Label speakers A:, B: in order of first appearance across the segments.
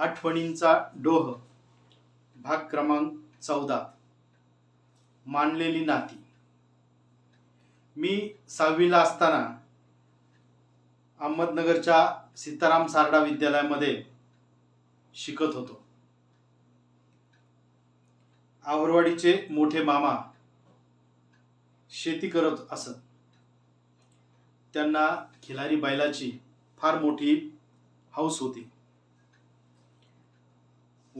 A: आठवणींचा डोह भाग क्रमांक चौदा. मानलेली नाती. मी सहावीला असताना अहमदनगरच्या सीताराम सारडा विद्यालयामध्ये शिकत होतो. आवरवाडीचे मोठे मामा शेती करत असत. त्यांना खिलारी बैलाची फार मोठी हौस होती.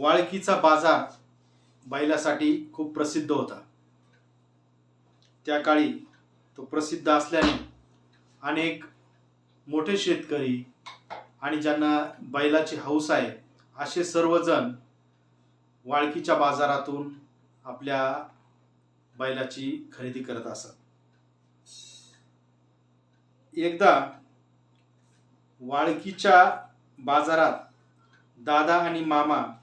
A: वाळकीचा बाजार बैलासाठी खूप प्रसिद्ध होता. त्या काळी तो प्रसिद्ध असल्याने अनेक मोठे शेतकरी आणि ज्यांना बैलाची हौस आहे असे सर्वजण वाळकीच्या बाजारातून आपल्या बैलाची खरेदी करत असत. एकदा वाळकीच्या बाजारात दादा आणि मामा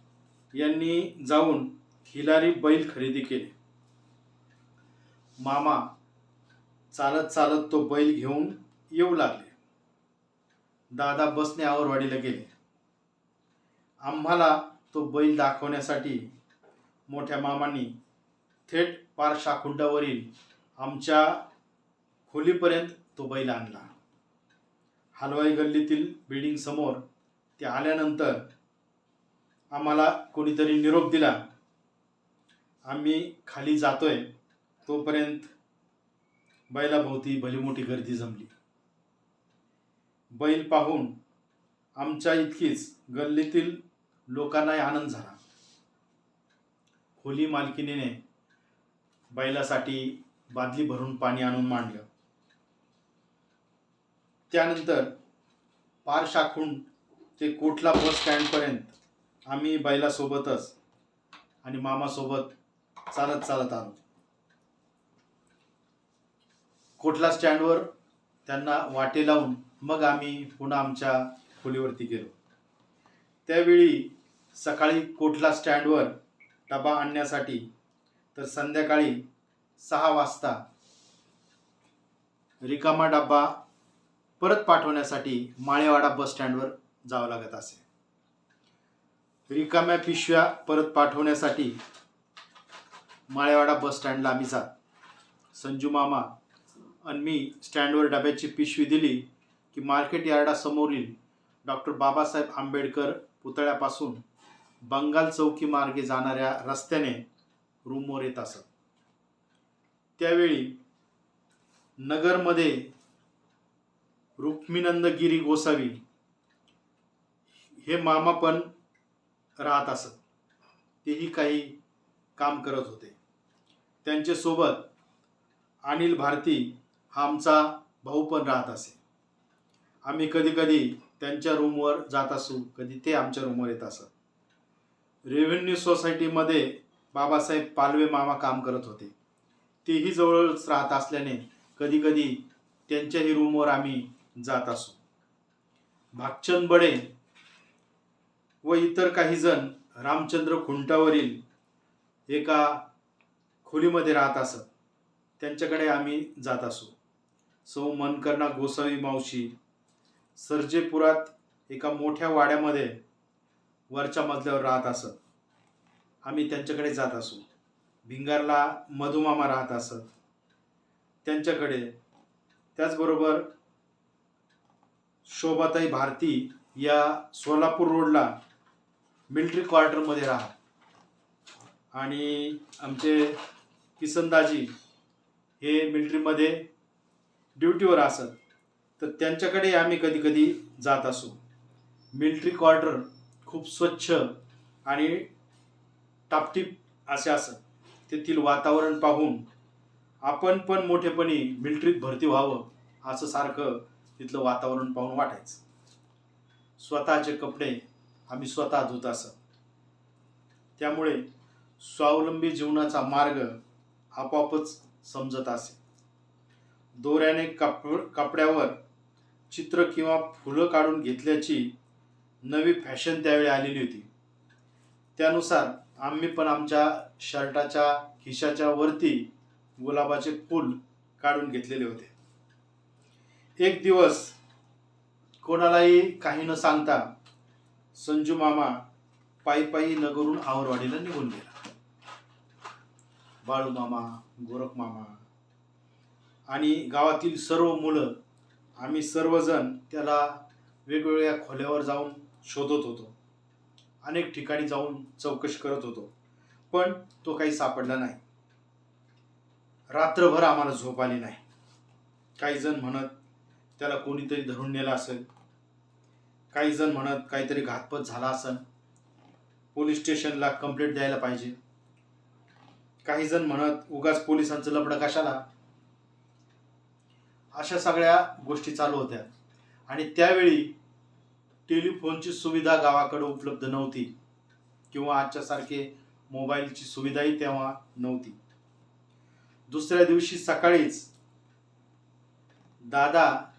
A: यांनी जाऊन हिलारी बैल खरेदी केले. मामा चालत चालत तो बैल घेऊन येऊ लागले. दादा बसने आवरवाडीला गेले. आम्हाला तो बैल दाखवण्यासाठी मोठ्या मामांनी थेट पार शाखुंडावरील आमच्या खोलीपर्यंत तो बैल आणला. हलवाई गल्लीतील बिल्डिंग समोर ते आल्यानंतर आम्हाला कोणीतरी निरोप दिला. आम्ही खाली जातोय. तोपर्यंत बैलाभोवती भली मोठी गर्दी जमली. बैल पाहून आमच्या इतकीच गल्लीतील लोकांनाही आनंद झाला. खोली मालकिनीने बैलासाठी बादली भरून पाणी आणून मांडलं. त्यानंतर पार शाखून ते कोटला बस स्टँडपर्यंत आम्ही बैलासोबतच आणि मामासोबत चालत चालत आलो. कोटला स्टँडवर त्यांना वाटे लावून मग आम्ही पुन्हा आमच्या खोलीवरती गेलो. त्यावेळी सकाळी कोटला स्टँडवर डबा आणण्यासाठी तर संध्याकाळी सहा वाजता रिकामा डबा परत पाठवण्यासाठी माळेवाडा बस स्टँडवर जावं लागत असे. रिकाम्या पिशव्या परत पाठवण्यासाठी माळेवाडा बस स्टँडला आम्ही जात. संजू मामा आणि मी स्टँडवर डब्याची पिशवी दिली की मार्केट यार्डासमोरील डॉक्टर बाबासाहेब आंबेडकर पुतळ्यापासून बंगाल चौकी मार्गे जाणाऱ्या रस्त्याने रूमवर येत असत. त्यावेळी नगरमध्ये रुक्मिनंदगिरी गोसावी हे मामा पण राहत असत. तेही काही काम करत होते. त्यांच्यासोबत अनिल भारती हा आमचा भाऊ पण राहत असे. आम्ही कधीकधी त्यांच्या रूमवर जात असू कधी ते आमच्या रूमवर येत असत. रेव्हेन्यू सोसायटीमध्ये बाबासाहेब पालवे मामा काम करत होते. तेही जवळच राहत असल्याने कधीकधी त्यांच्याही रूमवर आम्ही जात असू. भागचंद बडे व इतर काही जण रामचंद्र खुंटावरील एका खोलीमध्ये राहत असत. त्यांच्याकडे आम्ही जात असू. सौ मनकर्णा गोसावी मावशी सर्जेपुरात एका मोठ्या वाड्यामध्ये वरच्या मजल्यावर राहत असत. आम्ही त्यांच्याकडे जात असू. भिंगारला मधुमामा राहत असत. त्यांच्याकडे त्याचबरोबर शोभाताई भारती या सोलापूर रोडला मिलिटरी क्वार्टरमध्ये राहा. आणि आमचे किसनदाजी हे मिलिटरीमध्ये ड्युटीवर असत तर त्यांच्याकडे आम्ही कधी कधी जात असू. मिलिटरी क्वार्टर खूप स्वच्छ आणि टापटीप असे असत. तेथील वातावरण पाहून आपण पण मोठेपणी मिलिटरीत भरती व्हावं असं सारखं तिथलं वातावरण पाहून वाटायचं. स्वतःचे कपडे आम्ही स्वतः धुत असत. त्यामुळे स्वावलंबी जीवनाचा मार्ग आपोआपच समजत असे. दोऱ्याने कप कपड्यावर चित्र किंवा फुलं काढून घेतल्याची नवी फॅशन त्यावेळी आलेली होती. त्यानुसार आम्ही पण आमच्या शर्टाच्या खिशाच्या वरती गुलाबाचे फूल काढून घेतलेले होते. एक दिवस कोणालाही काही न सांगता संजू मामा पायी पायी नगरून आवरवाडीला निघून गेला. बाळू मामा गोरख मामा आणि गावातील सर्व मुलं आम्ही सर्वजण त्याला वेगवेगळ्या खोल्यावर जाऊन शोधत होतो. अनेक ठिकाणी जाऊन चौकशी करत होतो पण तो काही सापडला नाही. रात्रभर आम्हाला झोप आली नाही. काही जण म्हणत त्याला कोणीतरी धरून नेला असेल. काही जण म्हणत काहीतरी घातपत झाला असेल पोलीस स्टेशनला कंप्लेंट द्यायला पाहिजे. काही जण म्हणत उगाच पोलिसांचं लपडं कशाला? अशा सगळ्या गोष्टी चालू होत्या. आणि त्यावेळी टेलिफोनची सुविधा गावाकडे उपलब्ध नव्हती. किंवा आजच्यासारखे मोबाईलची सुविधाही तेव्हा नव्हती. दुसऱ्या दिवशी सकाळीच दादा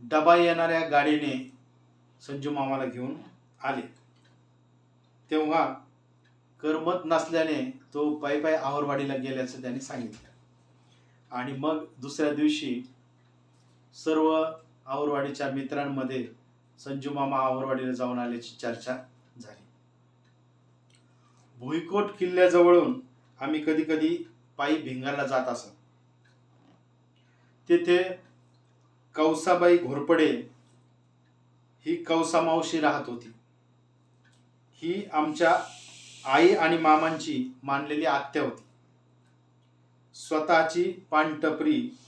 A: डबा येणाऱ्या गाडीने संजू मामाला घेऊन आले. तेव्हा करमत नसल्याने तो पायी पायी आवरवाडीला गेल्याचं त्यांनी सांगितलं. आणि मग दुसऱ्या दिवशी सर्व आवरवाडीच्या मित्रांमध्ये संजू मामा आवरवाडीला जाऊन आल्याची चर्चा झाली. भुईकोट किल्ल्याजवळून आम्ही कधी कधी पायी भिंगाला जात असत. तेथे कौसाबाई घोरपडे ही कौसामावशी राहत होती. ही आमच्या आई आणि मामांची मानलेली आत्या होती. स्वतःची पानटपरी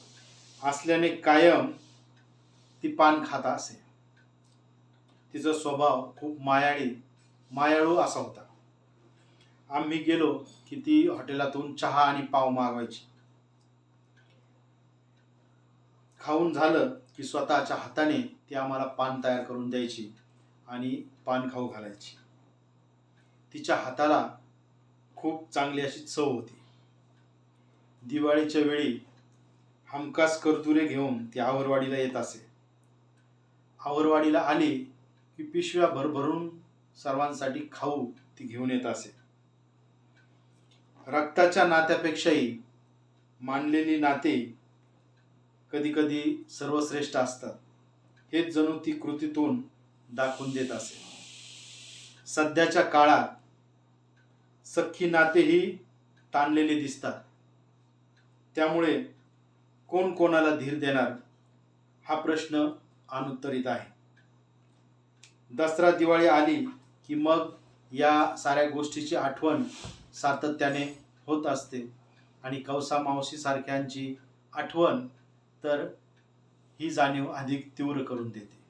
A: असल्याने कायम ती पान खाता असे. तिचा स्वभाव खूप मायाळी मायाळू असा होता. आम्ही गेलो की ती हॉटेलातून चहा आणि पाव मागवायची. खाऊन झालं की स्वतःच्या हाताने ती आम्हाला पान तयार करून द्यायची आणि पान खाऊ घालायची. तिच्या हाताला खूप चांगली अशी चव होती. दिवाळीच्या वेळी हमखास करतुरे घेऊन ती आवरवाडीला येत असे. आवरवाडीला आली की पिशव्या भरभरून सर्वांसाठी खाऊ ती घेऊन येत असे. रक्ताच्या नात्यापेक्षाही मानलेली नाते कधी कधी सर्वश्रेष्ठ असतात. हेच जणू ती कृतीतून दाखवून देत असे. सध्याच्या काळात सख्खी नातेही ताणलेली दिसतात. त्यामुळे कोण कोणाला धीर देणार हा प्रश्न अनुत्तरित आहे. दसरा दिवाळी आली की मग या साऱ्या गोष्टीची आठवण सातत्याने होत असते आणि कवसा मावशी सारख्यांची आठवण तर ही जाणीव अधिक तीव्र करून देते.